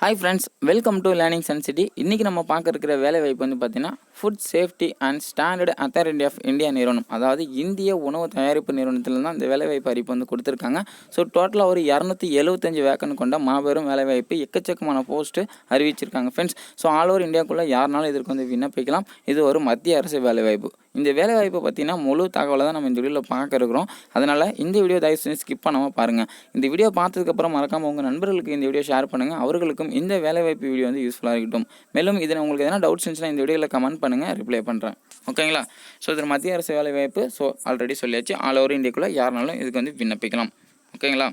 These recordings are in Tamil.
Hi friends welcome to learning sun city இன்றைக்கி நம்ம பார்க்க இருக்கிற வேலை வாய்ப்பு வந்து பார்த்தீங்கன்னா food safety and standard authority of India நிறுவனம். அதாவது இந்திய உணவு தயாரிப்பு நிறுவனத்தில் தான் இந்த வேலைவாய்ப்பு அறிவிப்பு வந்து கொடுத்துருக்காங்க. ஸோ டோட்டலாக ஒரு இரநூத்தி எழுபத்தஞ்சு வேக்கன் கொண்ட மாபெரும் வேலைவாய்ப்பு எக்கச்சக்கமான போஸ்ட்டு அறிவிச்சிருக்காங்க ஃப்ரெண்ட்ஸ் ஸோ ஆல் ஓவர் இந்தியாவுக்குள்ளே யாருனாலும் இதற்கு வந்து விண்ணப்பிக்கலாம். இது ஒரு மத்திய அரசு வேலைவாய்ப்பு இந்த வேலைவாய்ப்பை பற்றினா முழு தகவலை தான் நம்ம இந்த வீடியோவில் பார்க்க இருக்கிறோம் அதனால் இந்த வீடியோ தயவு செஞ்சு ஸ்கிப் பண்ணாமல் பாருங்கள் இந்த வீடியோ பார்த்ததுக்கப்புறம் மறக்காமல் உங்கள் நண்பர்களுக்கு இந்த வீடியோ ஷேர் பண்ணுங்கள் அவர்களுக்கும் இந்த வேலைவாய்ப்பு வீடியோ வந்து யூஸ்ஃபுல்லாக இருக்கட்டும். மேலும் இதில் உங்களுக்கு எதனா டவுட்ஸ் இருந்துச்சுன்னா இந்த வீடியோவில் கமெண்ட் பண்ணுங்கள் ரிப்ளை பண்ணுறேன் ஓகேங்களா ஸோ இதில் மத்திய அரசு வேலைவாய்ப்பு ஸோ ஆல்ரெடி சொல்லியாச்சு. ஆல் ஓவர் இந்தியாக்குள்ளே யாருனாலும் இதுக்கு வந்து விண்ணப்பிக்கலாம். ஓகேங்களா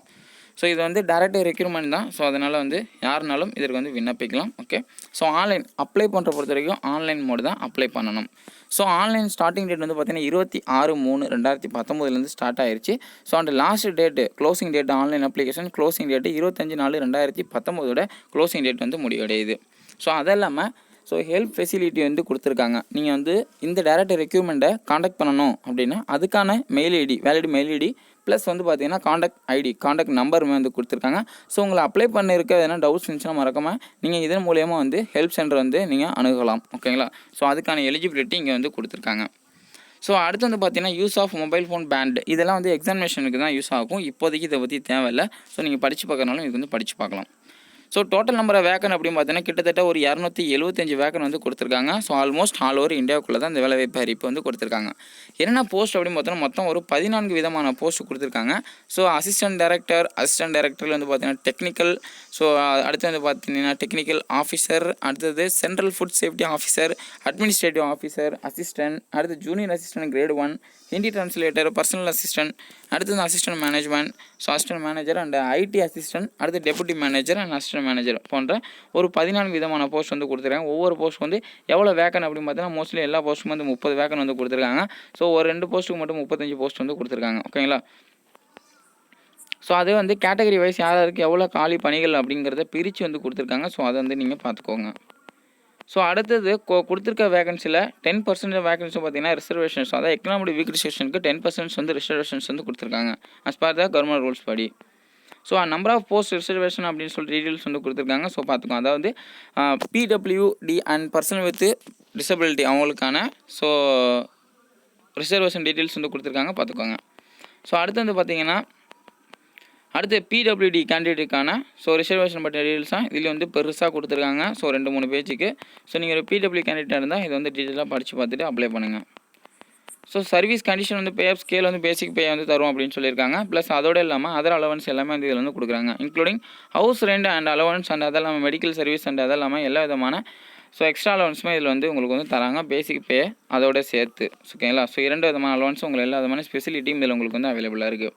ஸோ இது வந்து டேரக்ட் ரெக்யூர்மெண்ட் தான். ஸோ அதனால் வந்து யாருனாலும் இதற்கு வந்து விண்ணப்பிக்கலாம். ஓகே ஸோ ஆன்லைன் அப்ளை பண்ணுற பொறுத்த வரைக்கும் ஆன்லைன் மோடு தான் அப்ளை பண்ணணும். ஸோ ஆன்லைன் ஸ்டார்டிங் டேட் வந்து பார்த்தீங்கன்னா இருபத்தி ஆறு மூணு ரெண்டாயிரத்தி பத்தொம்போதுலேருந்து ஸ்டார்ட் ஆயிருச்சு. ஸோ அந்த last date closing date online application closing date இருபத்தஞ்சு நாலு ரெண்டாயிரத்தி பத்தொம்போதோட க்ளோசிங் டேட் வந்து முடிவடையுது. ஸோ அது இல்லாமல் ஸோ ஹெல்ப் ஃபெசிலிட்டி வந்து கொடுத்துருக்காங்க. நீங்கள் வந்து இந்த டேரக்ட் ரெக்யூர்மெண்ட்டை காண்டாக்ட் பண்ணணும் அப்படின்னா அதுக்கான mail ID valid mail ID plus வந்து பார்த்தீங்கன்னா காண்டாக்ட் ஐடி காண்டாக்ட் நம்பருமே வந்து கொடுத்துருக்காங்க. ஸோ உங்களை அப்ளை பண்ணிருக்க எதனா டவுட்ஸ் இருந்துச்சுன்னா மறக்காமல் நீங்கள் இதன் மூலயமா வந்து ஹெல்ப் சென்டர் வந்து நீங்கள் அணுகலாம். ஓகேங்களா ஸோ அதுக்கான எலிஜிபிலிட்டி இங்கே வந்து கொடுத்துருக்காங்க. ஸோ அடுத்து வந்து பார்த்தீங்கன்னா use of mobile phone banned இதெல்லாம் வந்து எக்ஸாமினேஷனுக்கு தான் யூஸ் ஆகும். இப்போதைக்கு இதை பற்றி தேவையில்லை. ஸோ நீங்கள் படித்து பார்க்குறனாலும் இது வந்து படித்து பார்க்கலாம். So total number of vacancy அப்படின்னு பார்த்தீங்கன்னா கிட்டத்தட்ட ஒரு இரநூத்தி எழுபத்தஞ்சு வேக்கன் வந்து கொடுத்துருக்காங்க. ஸோ ஆல்மோஸ்ட் ஆல் ஓவர் இந்தியாவுக்குள்ளே தான் இந்த வேலைவாய்ப்பு அறிவிப்பு வந்து கொடுத்துருக்காங்க. என்னென்ன போஸ்ட் அப்படின்னு பார்த்தோன்னா மொத்தம் ஒரு பதினான்கு விதமான போஸ்ட் கொடுத்துருக்காங்க. ஸோ அசிஸ்டன்ட் டைரக்டர் அசிஸ்டன்ட் டைரக்டரில் வந்து பார்த்தீங்கன்னா டெக்னிக்கல் ஸோ அடுத்து வந்து பார்த்தீங்கன்னா டெக்னிக்கல் ஆஃபீஸர் அடுத்தது central food safety officer administrative officer assistant அடுத்து junior assistant grade one Hindi translator personal assistant அடுத்தது assistant management so assistant manager and IT assistant அடுத்து deputy manager and assistant manager போன்ற ஒரு பதினான்கு விதமான போஸ்ட் வந்து கொடுத்துருக்காங்க. ஒவ்வொரு போஸ்ட் வந்து எவ்வளோ வேக்கன் அப்படின்னு பார்த்தீங்கன்னா மோஸ்ட்லி எல்லா போஸ்ட்டும் வந்து முப்பது வேக்கன் வந்து கொடுத்துருக்காங்க. ஸோ ஒரு ரெண்டு போஸ்ட்டுக்கு மட்டும் முப்பத்தஞ்சு போஸ்ட் வந்து கொடுத்துருக்காங்க. ஓகேங்களா ஸோ அது வந்து கேட்டகரி வைஸ் யார் யாருக்கு எவ்வளோ காலி பணிகள் அப்படிங்கிறத பிரித்து வந்து கொடுத்துருக்காங்க. ஸோ அதை வந்து நீங்கள் பார்த்துக்கோங்க. ஸோ அடுத்தது கொ- கொடுத்துருக்க வேகன்சியில் டென் பர்சன்ட் வேகன்சி பார்த்தீங்கன்னா ரிசர்வேஷன்ஸ் அதாவது எக்கனாமிக் வீக் ரிசர்வேஷனுக்கு டென் பர்சன்ட் வந்து ரிசர்வேஷன்ஸ் வந்து கொடுத்துருக்காங்க. As per the government rules படி. So number of post reservation அப்படின்னு சொல்லிட்டு டீட்டெயில்ஸ் வந்து கொடுத்துருக்காங்க. ஸோ பார்த்துக்கோங்க அதாவது PWD and person with disability அவங்களுக்கான ஸோ ரிசர்வேஷன் டீட்டெயில்ஸ் வந்து கொடுத்துருக்காங்க. பார்த்துக்கோங்க. ஸோ அடுத்து வந்து பார்த்தீங்கன்னா அடுத்து பிடபிள்யூடி கேண்டிடேட்டுக்கான ஸோ ரிசர்வேஷன் பண்ண டீட்டெயில்ஸ் தான் இதில் வந்து பெருசாக கொடுத்துருக்காங்க. ஸோ ரெண்டு மூணு பேஜுக்கு. ஸோ நீங்கள் ஒரு பிடபிள்யூ கேண்டிடேட்டாக இருந்தால் இது வந்து டீட்டெயிலாக படித்து பார்த்துட்டு அப்ளை பண்ணுங்கள் ஸோ சர்வீஸ் கண்டிஷன் வந்து பே ஸ்கேல் வந்து பேசிக் பே வந்து தரும் அப்படின்னு சொல்லியிருக்காங்க. ப்ளஸ் அதோட இல்லாமல் அதர் அலவன்ஸ் எல்லாமே வந்து இதில் வந்து கொடுக்குறாங்க. Including house rent and allowance and அதெல்லாம் மெடிக்கல் சர்வீஸ் அண்ட் அதெல்லாமல் எல்லா விதமான ஸோ எக்ஸ்ட்ரா அலவன்ஸுமே இதில் வந்து உங்களுக்கு வந்து தராங்க. பேசிக் பே அதோட சேர்த்து. ஓகேங்களா ஸோ இரண்டு விதமான அலவன்ஸும் உங்களுக்கு எல்லா விதமான ஃபெசிலிட்டியும் இதில் உங்களுக்கு வந்து அவைலபிளாக இருக்குது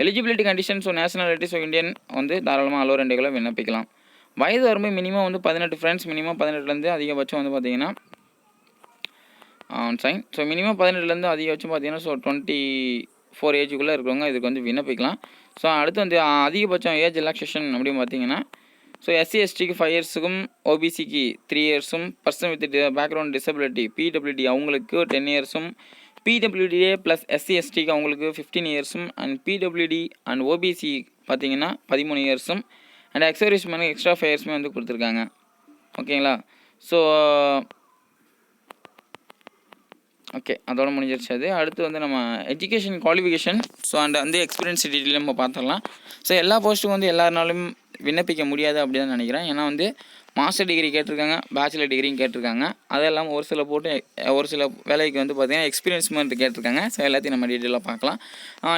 eligibility conditions so nationalities so Indian வந்து தாராளமாக அலோ ரெண்டுகளை விண்ணப்பிக்கலாம். வயது வரம்பு மினிமம் வந்து பதினெட்டு ஃப்ரெண்ட்ஸ் மினிமம் பதினெட்டுலேருந்து அதிகபட்சம் வந்து பார்த்தீங்கன்னா சைன் ஸோ மினிமம் பதினெட்டுலேருந்து அதிகபட்சம் பார்த்தீங்கன்னா ஸோ டுவெண்ட்டி ஃபோர் ஏஜுக்குள்ளே இருக்கிறவங்க இதுக்கு வந்து விண்ணப்பிக்கலாம். ஸோ அடுத்து வந்து அதிகபட்சம் ஏஜ் ரிலாக்ஸேஷன் அப்படின்னு பார்த்தீங்கன்னா ஸோ எஸ்சி எஸ்டிக்கு ஃபைவ் இயர்ஸுக்கும் ஓபிசிக்கு three இயர்ஸும் person with background disability PWD அவங்களுக்கு டென் இயர்ஸும் பிடபிள்யூடிஏ ப்ளஸ் எஸ்சி எஸ்டிக்கு அவங்களுக்கு ஃபிஃப்டீன் இயர்ஸும் அண்ட் பிடபிள்யூடி அண்ட் ஓபிசி பார்த்தீங்கன்னா பதிமூணு இயர்ஸும் அண்ட் எக்ஸர்வேஷன் எக்ஸ்ட்ரா ஃபைவ் இயர்ஸுமே வந்து கொடுத்துருக்காங்க. ஓகேங்களா? ஸோ ஓகே அதோட முடிஞ்சிருச்சு அது. அடுத்து வந்து நம்ம எஜுகேஷன் குவாலிஃபிகேஷன் ஸோ அண்ட் வந்து எக்ஸ்பீரியன்ஸ் டீட்டெயில் நம்ம பார்த்துடலாம். ஸோ எல்லா போஸ்ட்டுக்கும் வந்து எல்லாருனாலும் விண்ணப்பிக்க முடியாது அப்படி தான் நினைக்கிறேன். ஏன்னா வந்து மாஸ்டர் டிகிரி கேட்டிருக்காங்க பேச்சுலர் டிகிரியும் கேட்டிருக்காங்க. அதெல்லாம் ஒரு சில போட்டு ஒரு சில வேலைக்கு வந்து பார்த்திங்கன்னா எக்ஸ்பீரியன்ஸ் மாதிரி கேட்டிருக்காங்க. ஸோ எல்லாத்தையும் நம்ம டீட்டெயிலாக பார்க்கலாம்.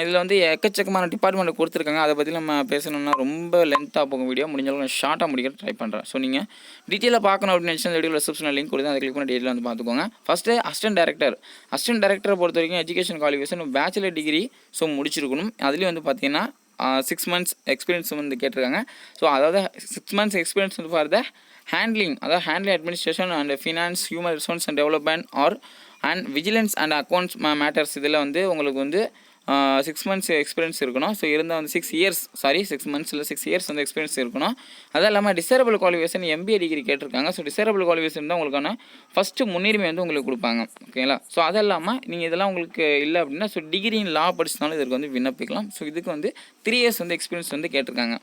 இதில் வந்து எக்கச்சக்கமான டிபார்ட்மெண்ட் கொடுத்துருக்காங்க. அதை பற்றி நம்ம பேசணும்னா ரொம்ப லென்த்தாக போகும் வீடியோ முடிஞ்சாலும் ஷார்ட்டாக முடிக்க ட்ரை பண்ணுறேன் ஸோ நீங்கள் டீட்டெயிலாக பார்க்கணும் அப்படின்னு நினச்சா அந்த வீடியோ டிஸ்கிரிப்ஷனில் லிங்க் கொடுத்து அதை கிளிக் பண்ணி டீட்டெயில் வந்து பார்த்துக்கோங்க. ஃபஸ்ட்டு அசிஸ்டன்ட் டேரக்டர் அசிஸ்டன்ட் டேரக்டரை பொறுத்த வரைக்கும் education qualification bachelor degree so முடிச்சிருக்கணும். அதுலேயும் வந்து பார்த்திங்கன்னா சிக்ஸ் மந்த்ஸ் எக்ஸ்பீரியன்ஸ் வந்து கேட்டிருக்காங்க. ஸோ அதாவது சிக்ஸ் மந்த்ஸ் எக்ஸ்பீரியன்ஸ் வந்து ஃபார் த ஹேண்ட்லிங் அதாவது handling administration and finance human resource and development or and vigilance and accounts matters இதில் வந்து உங்களுக்கு வந்து சிக்ஸ் மந்த்ஸ் எக்ஸ்பீரியன்ஸ் இருக்கணும். ஸோ இருந்தால் வந்து six years sorry six months இல்லை சிக்ஸ் இயர்ஸ் வந்து எக்ஸ்பீரியன்ஸ் இருக்கணும். அது இல்லாமல் டிசேரபிள் குவாலிஃபிகேஷன் எம்பிஏ டிகிரி கேட்டிருக்காங்க. ஸோ டிசேரபிள் குவாலிஃபிகேஷன் தான் உங்களுக்கான ஃபஸ்ட்டு முன்னுரிமை வந்து உங்களுக்கு கொடுப்பாங்க. ஓகேங்களா ஸோ அது இல்லாமல் நீங்கள் இதெல்லாம் உங்களுக்கு இல்லை அப்படின்னா ஸோ டிகிரி லா படிச்சினாலும் இதற்கு வந்து விண்ணப்பிக்கலாம். ஸோ இதுக்கு வந்து த்ரீ இயர்ஸ் வந்து எக்ஸ்பீரியன்ஸ் வந்து கேட்டிருக்காங்க.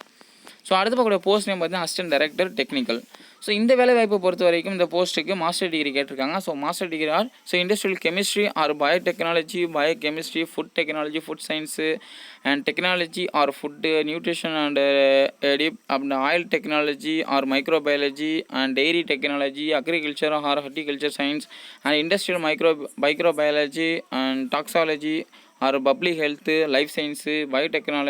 ஸோ அடுத்து பார்க்கக்கூடிய போஸ்ட் நேம் பார்த்தீங்கன்னா அசிஸ்டன்ட் டைரக்டர் டெக்னிக்கல் ஸோ இந்த வேலை வாய்ப்பை பொறுத்த வரைக்கும் இந்த போஸ்ட்டுக்கு மாஸ்டர் டிகிரி கேட்டிருக்காங்க. So master degree or so industrial chemistry or biotechnology bio chemistry food technology food science and technology or food nutrition and edible and oil technology or microbiology and dairy technology agriculture or horticulture science and industrial micro microbiology and toxicology or public health life science biotechnology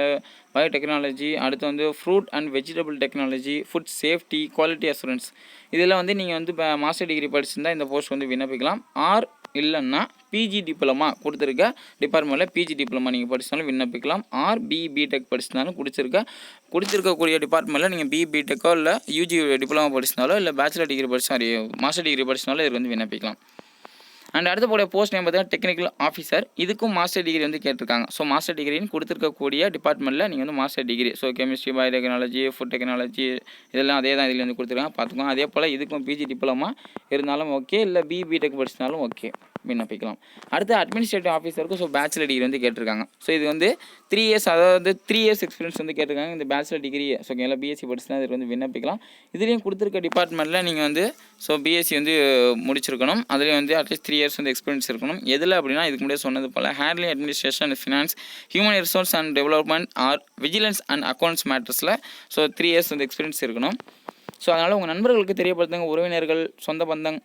biotechnology அடுத்து வந்து fruit and vegetable technology food safety quality assurance இதில் வந்து நீங்கள் வந்து இப்போ மாஸ்டர் டிகிரி படிச்சிருந்தால் இந்த போஸ்ட் வந்து விண்ணப்பிக்கலாம். ஆர் இல்லைன்னா பிஜி டிப்ளமா கொடுத்துருக்க டிபார்ட்மெண்ட்டில் பிஜி டிப்ளமா நீங்கள் படிச்சிருந்தாலும் விண்ணப்பிக்கலாம். ஆர் பி பிடெக் படிச்சிருந்தாலும் கொடுத்துருக்க கொடுத்துருக்கக்கூடிய டிபார்ட்மெண்ட்டில் நீங்கள் பி பிடெக்கோ இல்லை யூஜி டிப்ளமா படிச்சிருந்தாலோ இல்லை பேச்சுலர் டிகிரி படிச்சு மாஸ்டர் டிகிரி படிச்சிருந்தாலும் இதுக்கு வந்து விண்ணப்பிக்கலாம். அண்ட் அடுத்து போட போஸ்ட் நேம் பார்த்தீங்கன்னா டெக்னிக்கல் ஆஃபீஸர் இதுக்கும் மாஸ்டர் டிகிரி வந்து கேட்டிருக்காங்க. ஸோ மாஸ்டர் டிகிரின்னு கொடுத்துருக்கக்கூடிய டிபார்ட்மெண்ட்டில் நீங்கள் வந்து master degree so chemistry bio technology food technology இதெல்லாம் அதே தான் இதில் வந்து கொடுத்துருக்காங்க. பார்த்துக்கோங்க. அதே போல் இதுக்கும் பிஜி டிப்ளமா இருந்தாலும் ஓகே இல்லை பிபி டெக் படிச்சினாலும் ஓகே விண்ணப்பிக்கலாம். அடுத்து அட்மினிஸ்ட்ரேட்டிவ் ஆஃபீஸருக்கு ஸோ பேச்சுலர் டிகிரி வந்து கேட்டிருக்காங்க. ஸோ இது வந்து த்ரீ இயர்ஸ் அதாவது த்ரீ இயர்ஸ் எக்ஸ்பீரியன்ஸ் வந்து கேட்டிருக்காங்க. இந்த பேச்சுலர் டிகிரி ஸோ எல்லாம் பிஎஸ்சி படிச்சுனா இதுக்கு வந்து விண்ணப்பிக்கலாம். இதுலேயும் கொடுத்துருக்க டிபார்ட்மெண்ட்டில் நீங்கள் வந்து ஸோ பிஎஸ்சி வந்து முடிச்சிருக்கணும். அதுலேயும் வந்து அட்லீஸ்ட் த்ரீ இயர்ஸ் வந்து எக்ஸ்பீரியன்ஸ் இருக்கணும். எதில் அப்படின்னா இதுக்கு முன்னாடி சொன்னது போல் handling administration and finance human resource and development or vigilance and accounts மேட்டர்ஸில் so three years வந்து எக்ஸ்பீரியன்ஸ் இருக்கணும். ஸோ அதனால் உங்கள் நண்பர்களுக்கு தெரியப்படுத்துங்க. உறவினர்கள் சொந்த பந்தம்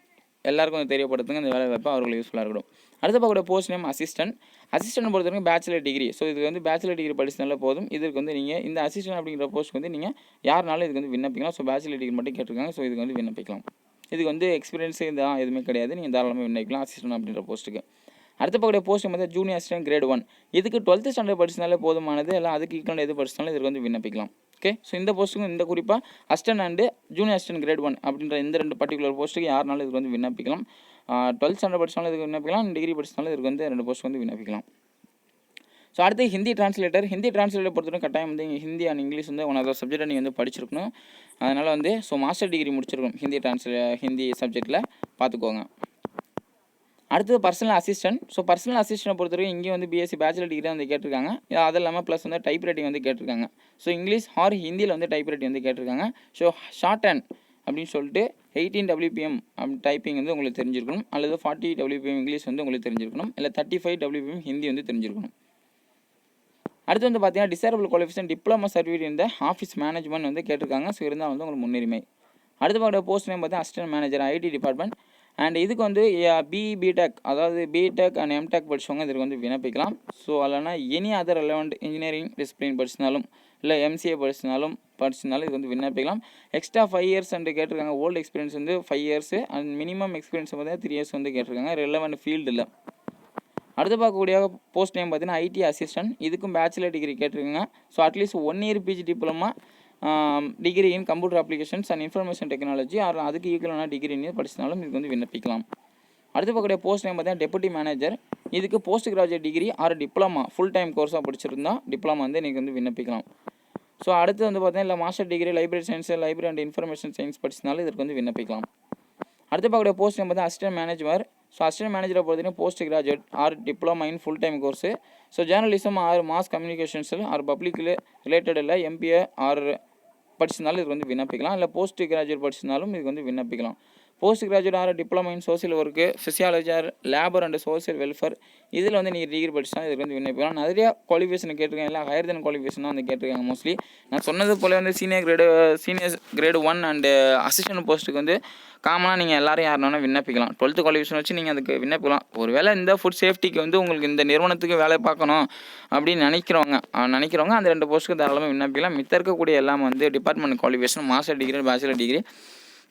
எல்லாருக்கும் கொஞ்சம் தெரியப்படுத்துங்க. இந்த வேலை வாய்ப்பு அவர்களுக்கு யூஸ்ஃபுல்லாக இருக்கட்டும். அடுத்த பார்க்கக்கூடிய போஸ்ட் நேம் அசிஸ்டன்ட் அசிஸ்டன்ட் பொறுத்த வரைக்கும் பேச்சுலர் டிகிரி ஸோ இதுக்கு வந்து பேச்சுலர் டிகிரி படிச்சதுனால போதும். இதுக்கு வந்து நீங்கள் இந்த அசிஸ்டன்ட் அப்படிங்கிற போஸ்ட் வந்து நீங்கள் யாருனாலும் இதுக்கு வந்து விண்ணப்பிக்கலாம். ஸோ பேச்சுலர் டிகிரி மட்டும் கேட்டிருக்காங்க. ஸோ இதுக்கு வந்து விண்ணப்பிக்கலாம். இதுக்கு வந்து எக்ஸ்பீரியன்ஸே இதெல்லாம் எதுவுமே கிடையாது. நீங்கள் தாராளமாக விண்ணப்பிக்கலாம் அசிஸ்டன்ட் அப்படின்ற போஸ்ட்டுக்கு அடுத்த பக்கக்கூடிய போஸ்ட் வந்து ஜூனியர் அசிஸ்டன்ட் கிரேட் ஒன் இதுக்கு டுவெல்த்து ஸ்டாண்டர்ட் படிச்சினாலே போதுமானது. எல்லாம் அதுக்கு ஈக்குவல் எது படிச்சினாலும் இதுக்கு வந்து விண்ணப்பிக்கலாம். ஓகே ஸோ இந்த போஸ்ட்டுக்கும் இந்த குறிப்பாக assistant and junior assistant grade one அப்படின்ற இந்த ரெண்டு பர்டிகுலர் போஸ்ட்டுக்கு யாருனாலும் இதுக்கு வந்து விண்ணப்பிக்கலாம். டுவெல்த் ஸ்டாண்டர்ட் படிச்சாலும் இதுக்கு விண்ணப்பிக்கலாம். டிகிரி படிச்சாலும் இதுக்கு வந்து ரெண்டு போஸ்ட் வந்து விண்ணப்பிக்கலாம். ஸோ அடுத்து ஹிந்தி டிரான்ஸ்லேட்டர் ஹிந்தி டிரான்ஸ்லேட்டர் பொறுத்தவரைக்கும் கட்டாயம் வந்து நீங்கள் ஹிந்தி அண்ட் இங்கிலீஷ் வந்து ஒன் ஆஃப் சப்ஜெக்டை நீங்கள் வந்து படிச்சிருக்கணும். அதனால் வந்து ஸோ மாஸ்டர் டிகிரி முடிச்சிருக்கணும் ஹிந்தி டிரான்ஸ்லே ஹிந்தி சப்ஜெக்ட்டில் பார்த்துக்கோங்க. அடுத்தது personal assistant so personal assistant பொறுத்தவரைக்கும் இங்கே வந்து பிஎஸ்சி பேச்சுலர் டிகிரி வந்து கேட்டிருக்காங்க. அது இல்லாமல் ப்ளஸ் வந்து டைப் ரைட்டிங் வந்து கேட்டிருக்காங்க. ஸோ இங்கிலீஷ் ஆர் ஹிந்தியில் வந்து டைப் ரைட்டிங் வந்து கேட்டிருக்காங்க. ஸோ ஷார்ட் ஹேண்ட் அப்படின்னு சொல்லிட்டு எயிட்டீன் டபிள்யூபிஎம் டைப்பிங் வந்து உங்களுக்கு தெரிஞ்சிருக்கணும். அல்லது ஃபார்ட்டி டபிள்யூபிஎம் இங்கிலீஷ் வந்து உங்களுக்கு தெரிஞ்சிருக்கணும். இல்லை தேர்ட்டி ஃபைவ் டபிள்யூபிஎம் ஹிந்தி வந்து தெரிஞ்சிருக்கணும். அடுத்து வந்து பார்த்தீங்கன்னா டிசரபிள் குவாலிஃபிகேஷன் டிப்ளமோ சர்டிஃபிகேட் இந்த ஆஃபீஸ் மேனேஜ்மெண்ட் வந்து கேட்டிருக்காங்க. ஸோ இருந்தால் வந்து உங்களுக்கு முன்னுரிமை. அடுத்து பார்க்குற போஸ்ட் நேம் பார்த்தீங்கன்னா assistant manager IT department and இதுக்கு வந்து பி பிடெக் அதாவது பிடெக் அண்ட் எம்டெக் படிச்சவங்க இதுக்கு வந்து விண்ணப்பிக்கலாம். ஸோ இல்லைனா any other relevant engineering discipline படிச்சினாலும் இல்லை எம்சிஏ படிச்சினாலும் படிச்சிருந்தாலும் இது வந்து விண்ணப்பிக்கலாம். எக்ஸ்ட்ரா ஃபைவ் இயர்ஸ் அண்டு கேட்டிருக்காங்க. ஓல்டு எக்ஸ்பீரியன்ஸ் வந்து five years and minimum experience பார்த்தீங்கன்னா த்ரீ இயர்ஸ் வந்து கேட்டிருக்காங்க. ரெலவெண்ட் ஃபீல்டில் அடுத்து பார்க்கக்கூடிய போஸ்ட் நேம் பார்த்தீங்கன்னா ஐடி அசிஸ்டன்ட் இதுக்கும் பேச்சுலர் டிகிரி கேட்டிருக்காங்க. So at least one year PG diploma degree in computer applications and information technology or அதுக்கு ஈக்குவலான டிகிரி நீ படிச்சினாலும் இதுக்கு வந்து விண்ணப்பிக்கலாம். அடுத்து பார்க்கக்கூடிய போஸ்ட் நேம் பார்த்தீங்கன்னா டெபுட்டி மேனேஜர் இதுக்கு post graduate degree or diploma full time கோர்ஸாக படிச்சிருந்தா டிப்ளமா வந்து நீங்கள் வந்து விண்ணப்பிக்கலாம். ஸோ அடுத்து வந்து பார்த்தீங்கன்னா இல்லை master degree library science library and information science படிச்சினாலும் இதுக்கு வந்து விண்ணப்பிக்கலாம். அடுத்து பார்க்கக்கூடிய போஸ்ட் நேம் பார்த்தீங்கன்னா அசிஸ்டன்ட் மேனேஜர் ஸோ அசிஸ்டன்ட் மேனேஜரை பார்த்தீங்கன்னா post graduate or diploma in full time course so journalism or mass கம்யூனிகேஷன்ஸில் or பப்ளிக்கில் ரிலேட்டடில் எம்பிஏ ஆர் படிச்சிருந்தாலும் இதுக்கு வந்து விண்ணப்பிக்கலாம். இல்லை போஸ்ட் கிராஜுவேட் படிச்சிருந்தாலும் இதுக்கு வந்து விண்ணப்பிக்கலாம். Post graduate or diploma in social work physiology or labour and social welfare இதில் வந்து நீங்கள் டிகிரி படிச்சுனா இதுக்கு வந்து விண்ணப்பிக்கலாம் நிறைய குவாலிஃபிகேஷன் கேட்டிருக்காங்க இல்லை ஹையர் தென் குவாலிஃபிகேஷன் தான் வந்து கேட்டிருக்காங்க மோஸ்ட்லி நான் சொன்னது போல வந்து senior grade senior grade one and assistant போஸ்ட்டுக்கு வந்து காமனாக நீங்கள் எல்லாரும் யாருனாலும் விண்ணப்பிக்கலாம். டுவெல்த்து குவாலிஃபிகேஷன் வச்சு நீங்கள் அதுக்கு விண்ணப்பிக்கலாம். ஒரு வேளை இந்த ஃபுட் சேஃப்டிக்கு வந்து உங்களுக்கு இந்த நிறுவனத்துக்கு வேலை பார்க்கணும் அப்படின்னு நினைக்கிறவங்க நினைக்கிறவங்க அந்த ரெண்டு போஸ்ட்டுக்கு தாராளமாக விண்ணப்பிக்கலாம். மித்த இருக்கக்கூடிய எல்லாம் வந்து department qualification master degree bachelor degree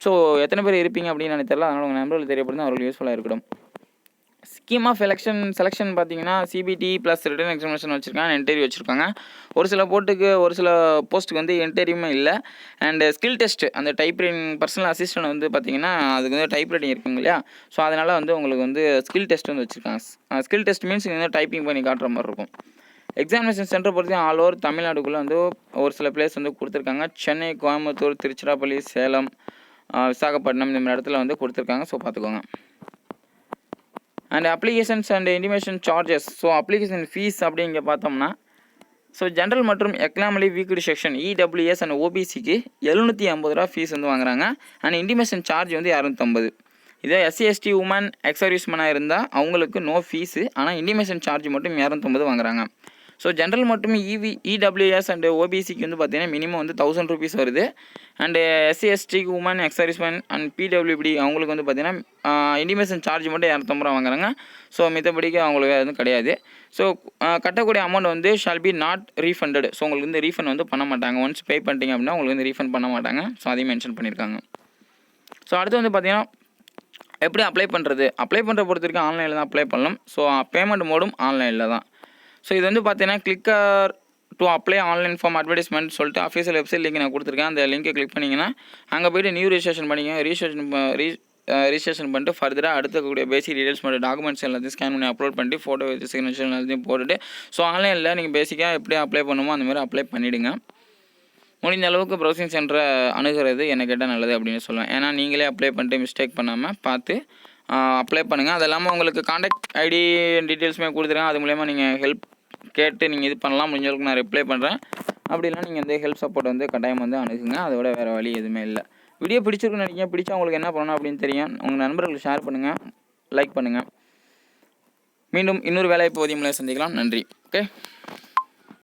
so எத்தனை பேர் இருப்பீங்க அப்படின்னு எனக்கு தெரியல. அதனால் உங்கள் நண்பர்கள் தெரியப்படுது அவர்களுக்கு யூஸ்ஃபுல்லாக இருக்கட்டும். ஸ்கீம் ஆஃப் எலெக்ஷன் செலெக்ஷன் பார்த்தீங்கன்னா சிபிடி ப்ளஸ் ரிட்டர்ன் எக்ஸாமினேஷன் வச்சுருக்காங்க இன்டர்வியூ வச்சுருக்காங்க. ஒரு சில போட்டுக்கு ஒரு சில போஸ்ட்டுக்கு வந்து இன்டர்வியூமே இல்லை. அண்ட் ஸ்கில் டெஸ்ட் அந்த டைப் ரைட்டிங் பர்சனல் அசிஸ்டன்ட் வந்து பார்த்தீங்கன்னா அதுக்கு வந்து டைப் ரைட்டிங் இருக்குங்க இல்லையா? ஸோ அதனால் வந்து உங்களுக்கு வந்து ஸ்கில் டெஸ்ட் வந்து வச்சுருக்காங்க. ஸ்கில் டெஸ்ட் மீன்ஸ் நீங்கள் வந்து டைப்பிங் பண்ணி காட்டுற மாதிரி இருக்கும். எக்ஸாமினேஷன் சென்டர் பொறுத்தையும் ஆல் ஓவர் தமிழ்நாடுக்குள்ளே வந்து ஒரு சில பிளேஸ் வந்து கொடுத்துருக்காங்க. சென்னை கோயம்புத்தூர் திருச்சிராப்பள்ளி சேலம் விசாகப்பட்டினம் இந்த மாதிரி இடத்துல வந்து கொடுத்துருக்காங்க. ஸோ பார்த்துக்கோங்க. And applications and intimation charges so application fee அப்படிங்க பார்த்தோம்னா ஸோ ஜென்ரல் மற்றும் economically weaker section EWS and ஓபிசிக்கு எழுநூற்றி ஐம்பது ரூபா ஃபீஸ் வந்து வாங்குறாங்க. அண்ட் இன்டிமேஷன் சார்ஜ் வந்து இரநூத்தம்பது. இதே எஸ்சி எஸ்டி உமன் எக்ஸர்வீஸ்மனாக இருந்தால் அவங்களுக்கு நோ ஃபீஸு ஆனால் இன்டிமேஷன் சார்ஜ் மட்டும் இரநூத்தம்பது வாங்குறாங்க. ஸோ ஜென்ரல் மட்டும் இவி இடபிள்யூஎஸ் அண்ட் ஓபிசிக்கு வந்து பார்த்தீங்கன்னா மினிமம் வந்து தௌசண்ட் ருபீஸ் வருது. அண்டு எஸ்சி எஸ்டிக்கு woman ex serviceman and PWBD அவங்களுக்கு வந்து பார்த்தீங்கன்னா இன்டிமேஷன் சார்ஜ் மட்டும் இரநூத்தம்பது ரூபா வாங்குறாங்க. ஸோ மித்தபடிக்கு அவங்களுக்கு எதுவும் கிடையாது. ஸோ கட்டக்கூடிய அமௌண்ட் வந்து shall be not refunded so உங்களுக்கு வந்து ரீஃபண்ட் வந்து பண்ண மாட்டாங்க. ஒன்ஸ் பே பண்ணிட்டீங்க அப்படின்னா உங்களுக்கு வந்து ரீஃபண்ட் பண்ண மாட்டாங்க. ஸோ அதையும் மென்ஷன் பண்ணியிருக்காங்க. ஸோ அடுத்து வந்து பார்த்தீங்கன்னா எப்படி அப்ளை பண்ணுறது அப்ளை பண்ணுற பொறுத்த வரைக்கும் ஆன்லைனில் தான் அப்ளை பண்ணலாம் ஸோ பேமெண்ட் மோடும் ஆன்லைனில் தான். ஸோ இது வந்து பார்த்தீங்கன்னா click here to apply online form advertisement சொல்லிட்டு அஃபீஷியல் வெப்சைட் லிங்க் நான் கொடுத்துருக்கேன். அந்த லிங்கை கிளிக் பண்ணிங்கன்னா அங்கே போய்ட்டு நியூ ரிஜிஸ்ட்ரேஷன் பண்ணிங்க ரிஜிஸ்ட்ரேஷன் ரீ ரிஜிஸ்ட்ரேஷன் பண்ணிட்டு ஃபர்தராக அடுத்தக்கூடிய பேசிக் டீடைல்ஸ் மட்டும் டாக்குமெண்ட்ஸ் எல்லாத்தையும் ஸ்கேன் பண்ணி அப்லோட் பண்ணிட்டு ஃபோட்டோ வச்சு சிக்னேச்சர் எல்லாத்தையும் போட்டுட்டு ஸோ ஆன்லைனில் நீங்கள் பேசிக்காக எப்படி அப்ளை பண்ணுமோ அந்த மாதிரி அப்ளை பண்ணிவிடுங்க முடிஞ்ச அளவுக்கு ப்ரௌசிங் சென்டரை அணுகிறது என்னை கேட்டால் நல்லது அப்படின்னு சொல்லுவேன் ஏன்னா நீங்களே அப்ளை பண்ணிட்டு மிஸ்டேக் பண்ணாமல் பார்த்து அப்ளை பண்ணுங்கள் அது இல்லாமல் உங்களுக்கு காண்டாக்ட் ஐடி டீட்டெயில்ஸுமே கொடுத்துருக்கேன் அது மூலயமா நீங்கள் ஹெல்ப் கேட்டு நீங்கள் இது பண்ணலாம். முடிஞ்ச அளவுக்கு நான் ரிப்ளை பண்ணுறேன் அப்படிலாம் நீங்கள் வந்து ஹெல்ப் சப்போர்ட் வந்து கட்டாயம் வந்து அணுகுங்க அதை விட வேறு வழி எதுவுமே இல்லை. வீடியோ பிடிச்சிருக்குன்னு நினைக்கிறேன் பிடிச்சா உங்களுக்கு என்ன பண்ணணும் அப்படின்னு தெரியும். உங்கள் நண்பர்களுக்கு ஷேர் பண்ணுங்கள் லைக் பண்ணுங்கள் மீண்டும் இன்னொரு வேலையை உதவிகளை சந்திக்கலாம். நன்றி. ஓகே